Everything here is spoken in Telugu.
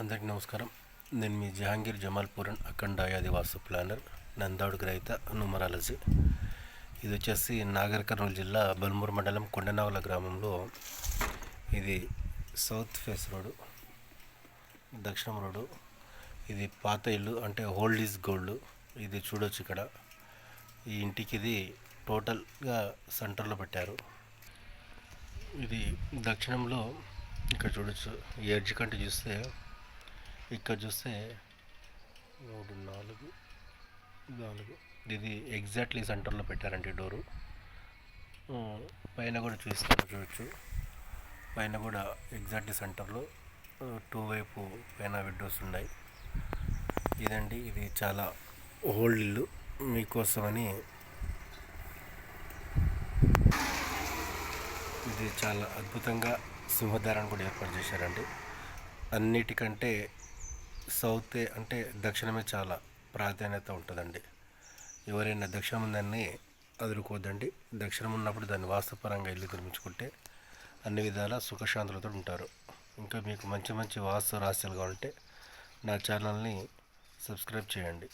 అందరికీ నమస్కారం. నేను మీ జహాంగీర్ జమాల్పూరన్ అఖండ ఆదివాసు ప్లానర్ నందాడు గ్రహిత న్యూమరాలజీ ఇది వచ్చేసి నాగర్ కర్నూలు జిల్లా బల్మూరు మండలం కొండనావల గ్రామంలో ఇది సౌత్ ఫేస్ రోడ్డు దక్షిణం రోడ్డు. ఇది పాత ఇల్లు అంటే ఓల్డ్ ఈజ్ గోల్డ్. ఇది చూడొచ్చు ఇక్కడ. ఈ ఇంటికి ఇది టోటల్గా సెంటర్లో పెట్టారు. ఇది దక్షిణంలో ఇక్కడ చూడొచ్చు. ఎడ్జ్ కంటే చూస్తే ఇక్కడ చూస్తే మూడు నాలుగు నాలుగు. ఇది ఎగ్జాక్ట్లీ సెంటర్లో పెట్టారండి డోరు. పైన కూడా చూస్తాను చూడొచ్చు. పైన కూడా ఎగ్జాక్ట్లీ సెంటర్లో టూ వైపు పైన విండోస్ ఉన్నాయి. ఇదండి ఇది చాలా ఓల్డ్ ఇల్లు. మీకోసమని ఇది చాలా అద్భుతంగా సింహధారాన్ని కూడా ఏర్పాటు చేశారండి. అన్నిటికంటే సౌత్ అంటే దక్షిణమే చాలా ప్రాధాన్యత ఉంటుందండి. ఎవరైనా దక్షిణం ఉందని అదురుకోవద్దండి దక్షిణం ఉన్నప్పుడు దాన్ని వాస్తుపరంగా ఇల్లు నిర్మించుకుంటే అన్ని విధాల సుఖశాంతులతో ఉంటారు. ఇంకా మీకు మంచి మంచి వాస్తు రహస్యాలు కావాలంటే నా ఛానల్ని సబ్స్క్రైబ్ చేయండి.